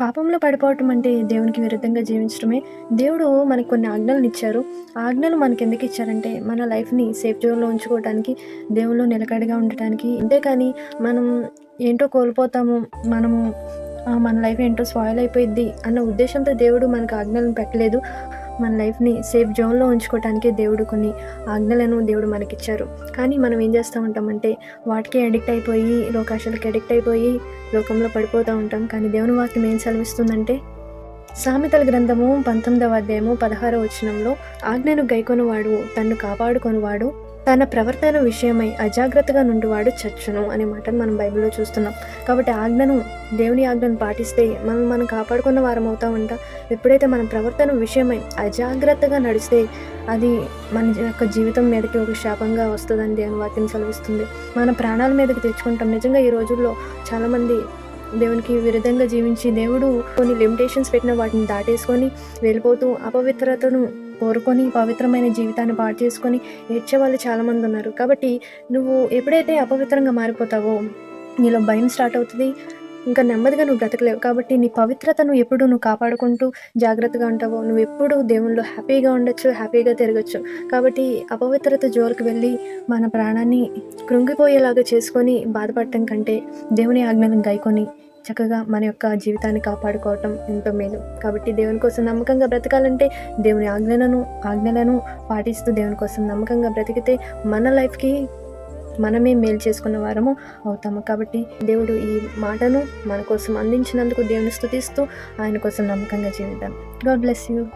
పాపంలో పడిపోవటం అంటే దేవునికి విరుద్ధంగా జీవించడమే దేవుడు మనకు కొన్ని ఆజ్ఞలను ఇచ్చారు. ఆజ్ఞలు మనకి ఎందుకు ఇచ్చారంటే మన లైఫ్ని సేఫ్ జోన్లో ఉంచుకోవడానికి దేవుళ్ళు నిలకడగా ఉండటానికి. అంతేకాని మనం ఏంటో కోల్పోతాము మనము మన లైఫ్ ఏంటో స్పాయిల్ అయిపోయిద్ది అన్న ఉద్దేశంతో దేవుడు మనకు ఆజ్ఞలను పెట్టలేదు. మన లైఫ్ని సేఫ్ జోన్లో ఉంచుకోవటానికి దేవుడు కొన్ని ఆజ్ఞలను దేవుడు మనకిచ్చారు. కానీ మనం ఏం చేస్తూ ఉంటామంటే వాటికి అడిక్ట్ అయిపోయి లోకాశాలకి అడిక్ట్ అయిపోయి లోకంలో పడిపోతూ ఉంటాం కానీ దేవుని వాక్యం ఏం సెలవిస్తుందంటే సామెతల గ్రంథము పంతొమ్మిదవ అధ్యాయము పదహారో వచనంలో ఆజ్ఞను గైకొనివాడు తన్ను కాపాడుకొనివాడు తన ప్రవర్తన విషయమై అజాగ్రత్తగా నుండివాడు చచ్చును అనే మాటను మనం బైబిల్లో చూస్తున్నాం. కాబట్టి ఆజ్ఞను దేవుని ఆజ్ఞను పాటిస్తే మనం మనం కాపాడుకున్న వారం అవుతా ఉంటాం. ఎప్పుడైతే మన ప్రవర్తన విషయమై అజాగ్రత్తగా నడిస్తే అది మన యొక్క జీవితం మీదకి ఒక శాపంగా వస్తుందని దేవుని వాక్యం సెలవిస్తుంది. మన ప్రాణాల మీదకి తెచ్చుకుంటాం. నిజంగా ఈ రోజుల్లో చాలామంది దేవునికి విరుద్ధంగా జీవించి దేవుడు కొన్ని లిమిటేషన్స్ పెట్టిన వాటిని దాటేసుకొని వెళ్ళిపోతూ అపవిత్రతను కోరుకొని పవిత్రమైన జీవితాన్ని పాటు చేసుకొని ఏడ్చే వాళ్ళు చాలామంది ఉన్నారు. కాబట్టి నువ్వు ఎప్పుడైతే అపవిత్రంగా మారిపోతావో నీలో భయం స్టార్ట్ అవుతుంది ఇంకా నెమ్మదిగా నువ్వు బ్రతకలేవు కాబట్టి నీ పవిత్రతను ఎప్పుడు నువ్వు కాపాడుకుంటూ జాగ్రత్తగా ఉంటావో నువ్వు ఎప్పుడు దేవుళ్ళు హ్యాపీగా ఉండొచ్చు హ్యాపీగా తిరగచ్చు. కాబట్టి అపవిత్రత జోలికి వెళ్ళి మన ప్రాణాన్ని కృంగిపోయేలాగా చేసుకొని బాధపడటం కంటే దేవుని ఆజ్ఞలను గైకొని చక్కగా మన యొక్క జీవితాన్ని కాపాడుకోవటం ఎంతో మేలు. కాబట్టి దేవుని కోసం నమ్మకంగా బ్రతకాలంటే దేవుని ఆజ్ఞలను ఆజ్ఞలను పాటిస్తూ దేవుని కోసం నమ్మకంగా బ్రతికితే మన లైఫ్కి మనమే మేలు చేసుకున్న వారము అవుతాము. కాబట్టి దేవుడు ఈ మాటను మన కోసం అందించినందుకు దేవుని స్థుతిస్తూ ఆయన కోసం నమ్మకంగా జీవిద్దాం. God bless you